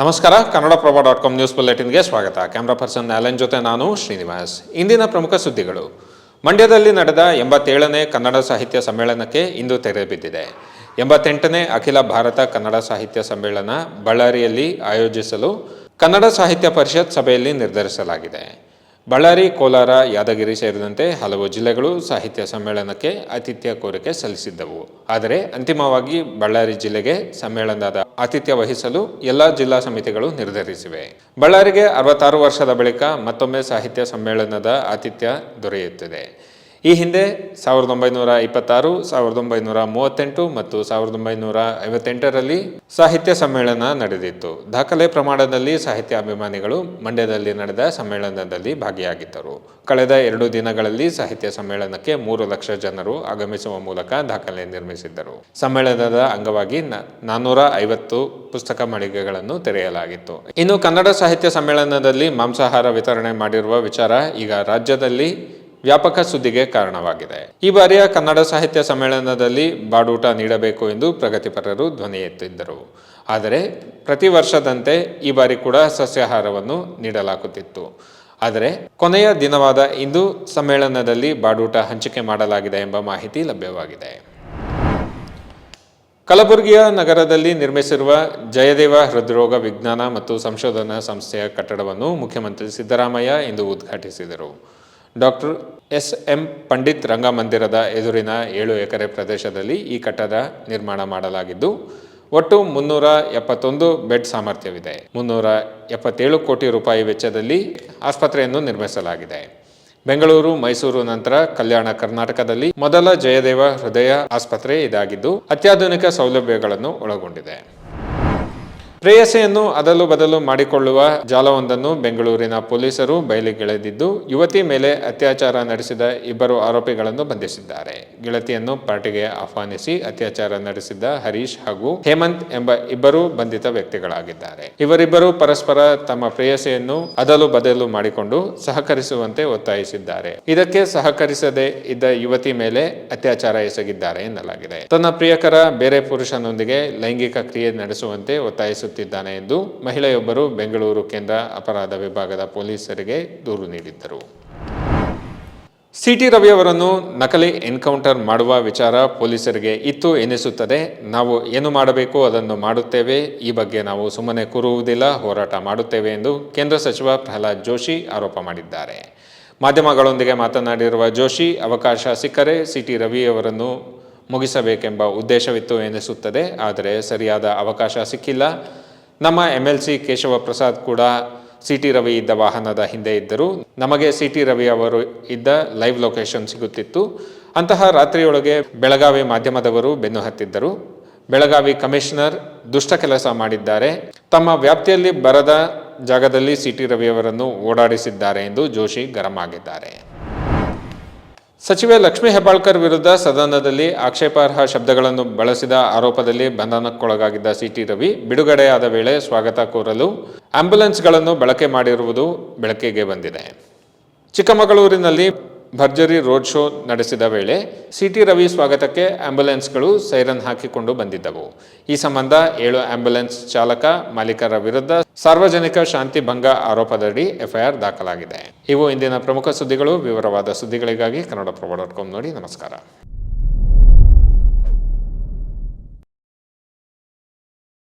ನಮಸ್ಕಾರ, Kannadaprabha dot com news ಬುಲೆಟಿನ್ಗೆ ಸ್ವಾಗತ. ಕ್ಯಾಮ್ರಾ ಪರ್ಸನ್ ಅಲೆನ್ ಜೊತೆ ನಾನು ಶ್ರೀನಿವಾಸ್. ಇಂದಿನ ಪ್ರಮುಖ ಸುದ್ದಿಗಳು. ಮಂಡ್ಯದಲ್ಲಿ ನಡೆದ ಎಂಬತ್ತೇಳನೇ ಕನ್ನಡ ಸಾಹಿತ್ಯ ಸಮ್ಮೇಳನಕ್ಕೆ ಇಂದು ತೆರೆ ಬಿದ್ದಿದೆ. ಎಂಬತ್ತೆಂಟನೇ ಅಖಿಲ ಭಾರತ ಕನ್ನಡ ಸಾಹಿತ್ಯ ಸಮ್ಮೇಳನ ಬಳ್ಳಾರಿಯಲ್ಲಿ ಆಯೋಜಿಸಲು ಕನ್ನಡ ಸಾಹಿತ್ಯ ಪರಿಷತ್ ಸಭೆಯಲ್ಲಿ ನಿರ್ಧರಿಸಲಾಗಿದೆ. ಬಳ್ಳಾರಿ, ಕೋಲಾರ, ಯಾದಗಿರಿ ಸೇರಿದಂತೆ ಹಲವು ಜಿಲ್ಲೆಗಳು ಸಾಹಿತ್ಯ ಸಮ್ಮೇಳನಕ್ಕೆ ಆತಿಥ್ಯ ಕೋರಿಕೆ ಸಲ್ಲಿಸಿದ್ದವು. ಆದರೆ ಅಂತಿಮವಾಗಿ ಬಳ್ಳಾರಿ ಜಿಲ್ಲೆಗೆ ಸಮ್ಮೇಳನದ ಆತಿಥ್ಯ ವಹಿಸಲು ಎಲ್ಲ ಜಿಲ್ಲಾ ಸಮಿತಿಗಳು ನಿರ್ಧರಿಸಿವೆ. ಬಳ್ಳಾರಿಗೆ ಅರವತ್ತಾರು ವರ್ಷದ ಬಳಿಕ ಮತ್ತೊಮ್ಮೆ ಸಾಹಿತ್ಯ ಸಮ್ಮೇಳನದ ಆತಿಥ್ಯ ದೊರೆಯುತ್ತಿದೆ. ಈ ಹಿಂದೆ ಸಾವಿರದ ಒಂಬೈನೂರ ಇಪ್ಪತ್ತಾರು, ಸಾವಿರದ ಒಂಬೈನೂರ ಮೂವತ್ತೆಂಟು ಮತ್ತು ಸಾವಿರದ ಒಂಬೈನೂರ ಐವತ್ತೆಂಟರಲ್ಲಿ ಸಾಹಿತ್ಯ ಸಮ್ಮೇಳನ ನಡೆದಿತ್ತು. ದಾಖಲೆ ಪ್ರಮಾಣದಲ್ಲಿ ಸಾಹಿತ್ಯ ಅಭಿಮಾನಿಗಳು ಮಂಡ್ಯದಲ್ಲಿ ನಡೆದ ಸಮ್ಮೇಳನದಲ್ಲಿ ಭಾಗಿಯಾಗಿದ್ದರು. ಕಳೆದ ಎರಡು ದಿನಗಳಲ್ಲಿ ಸಾಹಿತ್ಯ ಸಮ್ಮೇಳನಕ್ಕೆ ಮೂರು ಲಕ್ಷ ಜನರು ಆಗಮಿಸುವ ಮೂಲಕ ದಾಖಲೆ ನಿರ್ಮಿಸಿದ್ದರು. ಸಮ್ಮೇಳನದ ಅಂಗವಾಗಿ ನಾನ್ನೂರ ಐವತ್ತು ಪುಸ್ತಕ ಮಳಿಗೆಗಳನ್ನು ತೆರೆಯಲಾಗಿತ್ತು. ಇನ್ನು ಕನ್ನಡ ಸಾಹಿತ್ಯ ಸಮ್ಮೇಳನದಲ್ಲಿ ಮಾಂಸಾಹಾರ ವಿತರಣೆ ಮಾಡಿರುವ ವಿಚಾರ ಈಗ ರಾಜ್ಯದಲ್ಲಿ ವ್ಯಾಪಕ ಸುದ್ದಿಗೆ ಕಾರಣವಾಗಿದೆ. ಈ ಬಾರಿಯ ಕನ್ನಡ ಸಾಹಿತ್ಯ ಸಮ್ಮೇಳನದಲ್ಲಿ ಬಾಡೂಟ ನೀಡಬೇಕು ಎಂದು ಪ್ರಗತಿಪರರು ಧ್ವನಿ ಎತ್ತಿದ್ದರು. ಆದರೆ ಪ್ರತಿ ವರ್ಷದಂತೆ ಈ ಬಾರಿ ಕೂಡ ಸಸ್ಯಾಹಾರವನ್ನು ನೀಡಲಾಗುತ್ತಿತ್ತು. ಆದರೆ ಕೊನೆಯ ದಿನವಾದ ಇಂದು ಸಮ್ಮೇಳನದಲ್ಲಿ ಬಾಡೂಟ ಹಂಚಿಕೆ ಮಾಡಲಾಗಿದೆ ಎಂಬ ಮಾಹಿತಿ ಲಭ್ಯವಾಗಿದೆ. ಕಲಬುರಗಿಯ ನಗರದಲ್ಲಿ ನಿರ್ಮಿಸಿರುವ ಜಯದೇವ ಹೃದ್ರೋಗ ವಿಜ್ಞಾನ ಮತ್ತು ಸಂಶೋಧನಾ ಸಂಸ್ಥೆಯ ಕಟ್ಟಡವನ್ನು ಮುಖ್ಯಮಂತ್ರಿ ಸಿದ್ದರಾಮಯ್ಯ ಇಂದು ಉದ್ಘಾಟಿಸಿದರು. ಡಾಕ್ಟರ್ ಎಸ್ ಎಂ ಪಂಡಿತ್ ರಂಗಮಂದಿರದ ಎದುರಿನ ಏಳು ಎಕರೆ ಪ್ರದೇಶದಲ್ಲಿ ಈ ಕಟ್ಟಡ ನಿರ್ಮಾಣ ಮಾಡಲಾಗಿದ್ದು, ಒಟ್ಟು ಮುನ್ನೂರ ಎಪ್ಪತ್ತೊಂದು ಬೆಡ್ ಸಾಮರ್ಥ್ಯವಿದೆ. ಮುನ್ನೂರ ಎಪ್ಪತ್ತೇಳು ಕೋಟಿ ರೂಪಾಯಿ ವೆಚ್ಚದಲ್ಲಿ ಆಸ್ಪತ್ರೆಯನ್ನು ನಿರ್ಮಿಸಲಾಗಿದೆ. ಬೆಂಗಳೂರು, ಮೈಸೂರು ನಂತರ ಕಲ್ಯಾಣ ಕರ್ನಾಟಕದಲ್ಲಿ ಮೊದಲ ಜಯದೇವ ಹೃದಯ ಆಸ್ಪತ್ರೆ ಇದಾಗಿದ್ದು, ಅತ್ಯಾಧುನಿಕ ಸೌಲಭ್ಯಗಳನ್ನು ಒಳಗೊಂಡಿದೆ. ಪ್ರೇಯಸೆಯನ್ನು ಅದಲು ಬದಲು ಮಾಡಿಕೊಳ್ಳುವ ಜಾಲವೊಂದನ್ನು ಬೆಂಗಳೂರಿನ ಪೊಲೀಸರು ಬಯಲಿಗೆಳೆದಿದ್ದು, ಯುವತಿ ಮೇಲೆ ಅತ್ಯಾಚಾರ ನಡೆಸಿದ ಇಬ್ಬರು ಆರೋಪಿಗಳನ್ನು ಬಂಧಿಸಿದ್ದಾರೆ. ಗೆಳತಿಯನ್ನು ಪಾರ್ಟಿಗೆ ಆಹ್ವಾನಿಸಿ ಅತ್ಯಾಚಾರ ನಡೆಸಿದ್ದ ಹರೀಶ್ ಹಾಗೂ ಹೇಮಂತ್ ಎಂಬ ಇಬ್ಬರು ಬಂಧಿತ ವ್ಯಕ್ತಿಗಳಾಗಿದ್ದಾರೆ. ಇವರಿಬ್ಬರು ಪರಸ್ಪರ ತಮ್ಮ ಪ್ರೇಯಸೆಯನ್ನು ಅದಲು ಬದಲು ಮಾಡಿಕೊಂಡು ಸಹಕರಿಸುವಂತೆ ಒತ್ತಾಯಿಸಿದ್ದಾರೆ. ಇದಕ್ಕೆ ಸಹಕರಿಸದೆ ಇದ್ದ ಯುವತಿ ಮೇಲೆ ಅತ್ಯಾಚಾರ ಎಸಗಿದ್ದಾರೆ ಎನ್ನಲಾಗಿದೆ. ತನ್ನ ಪ್ರಿಯಕರ ಬೇರೆ ಪುರುಷನೊಂದಿಗೆ ಲೈಂಗಿಕ ಕ್ರಿಯೆ ನಡೆಸುವಂತೆ ಒತ್ತಾಯಿಸುತ್ತಿದ್ದಾನೆ ಎಂದು ಮಹಿಳೆಯೊಬ್ಬರು ಬೆಂಗಳೂರು ಕೇಂದ್ರ ಅಪರಾಧ ವಿಭಾಗದ ಪೊಲೀಸರಿಗೆ ದೂರು ನೀಡಿದ್ದರು. ಸಿಟಿ ರವಿ ಅವರನ್ನು ನಕಲಿ ಎನ್ಕೌಂಟರ್ ಮಾಡುವ ವಿಚಾರ ಪೊಲೀಸರಿಗೆ ಇತ್ತು ಎನಿಸುತ್ತದೆ. ನಾವು ಏನು ಮಾಡಬೇಕು, ಅದನ್ನು ಮಾಡುತ್ತೇವೆ. ಈ ಬಗ್ಗೆ ನಾವು ಸುಮ್ಮನೆ ಕೂರುವುದಿಲ್ಲ, ಹೋರಾಟ ಮಾಡುತ್ತೇವೆ ಎಂದು ಕೇಂದ್ರ ಸಚಿವ ಪ್ರಹ್ಲಾದ್ ಜೋಶಿ ಆರೋಪ ಮಾಡಿದ್ದಾರೆ. ಮಾಧ್ಯಮಗಳೊಂದಿಗೆ ಮಾತನಾಡಿರುವ ಜೋಶಿ, ಅವಕಾಶ ಸಿಕ್ಕರೆ ಸಿಟಿ ರವಿ ಅವರನ್ನು ಮುಗಿಸಬೇಕೆಂಬ ಉದ್ದೇಶವಿತ್ತು ಎನಿಸುತ್ತದೆ. ಆದರೆ ಸರಿಯಾದ ಅವಕಾಶ ಸಿಕ್ಕಿಲ್ಲ. ನಮ್ಮ M L C Keshava Prasad ಕೂಡ ಸಿ ಟಿ ರವಿ ಇದ್ದ ವಾಹನದ ಹಿಂದೆ ಇದ್ದರು. ನಮಗೆ ಸಿ ಟಿ ರವಿ ಅವರು ಇದ್ದ ಲೈವ್ ಲೊಕೇಶನ್ ಸಿಗುತ್ತಿತ್ತು. ಅಂತಹ ರಾತ್ರಿಯೊಳಗೆ ಬೆಳಗಾವಿ ಮಾಧ್ಯಮದವರು ಬೆನ್ನು ಹತ್ತಿದ್ದರು. ಬೆಳಗಾವಿ ಕಮಿಷನರ್ ದುಷ್ಟ ಕೆಲಸ ಮಾಡಿದ್ದಾರೆ. ತಮ್ಮ ವ್ಯಾಪ್ತಿಯಲ್ಲಿ ಬರದ ಜಾಗದಲ್ಲಿ ಸಿ ಟಿ ರವಿಯವರನ್ನು ಓಡಾಡಿಸಿದ್ದಾರೆ ಎಂದು ಜೋಶಿ ಗರಂ ಆಗಿದ್ದಾರೆ. ಸಚಿವೆ ಲಕ್ಷ್ಮೀ ಹೆಬ್ಬಾಳ್ಕರ್ ವಿರುದ್ಧ ಸದನದಲ್ಲಿ ಆಕ್ಷೇಪಾರ್ಹ ಶಬ್ದಗಳನ್ನು ಬಳಸಿದ ಆರೋಪದಲ್ಲಿ ಬಂಧನಕ್ಕೊಳಗಾಗಿದ್ದ ಸಿಟಿ ರವಿ ಬಿಡುಗಡೆಯಾದ ವೇಳೆ ಸ್ವಾಗತ ಕೋರಲು ಆಂಬ್ಯುಲೆನ್ಸ್ಗಳನ್ನು ಬಳಕೆ ಮಾಡಿರುವುದು ಬೆಳಕಿಗೆ ಬಂದಿದೆ. ಚಿಕ್ಕಮಗಳೂರಿನಲ್ಲಿ ಭರ್ಜರಿ ರೋಡ್ ಶೋ ನಡೆಸಿದ ವೇಳೆ ಸಿಟಿ ರವಿ ಸ್ವಾಗತಕ್ಕೆ ಆಂಬ್ಯುಲೆನ್ಸ್ಗಳು ಸೈರನ್ ಹಾಕಿಕೊಂಡು ಬಂದಿದ್ದವು. ಈ ಸಂಬಂಧ ಏಳು ಆಂಬ್ಯುಲೆನ್ಸ್ ಚಾಲಕ ಮಾಲೀಕರ ವಿರುದ್ಧ ಸಾರ್ವಜನಿಕ ಶಾಂತಿ ಭಂಗ ಆರೋಪದಡಿ ಎಫ್ಐಆರ್ ದಾಖಲಾಗಿದೆ. ಇವು ಇಂದಿನ ಪ್ರಮುಖ ಸುದ್ದಿಗಳು. ವಿವರವಾದ ಸುದ್ದಿಗಳಿಗಾಗಿ ಕನ್ನಡ ಪ್ರಭ ಡಾಟ್ ನೋಡಿ ನಮಸ್ಕಾರ.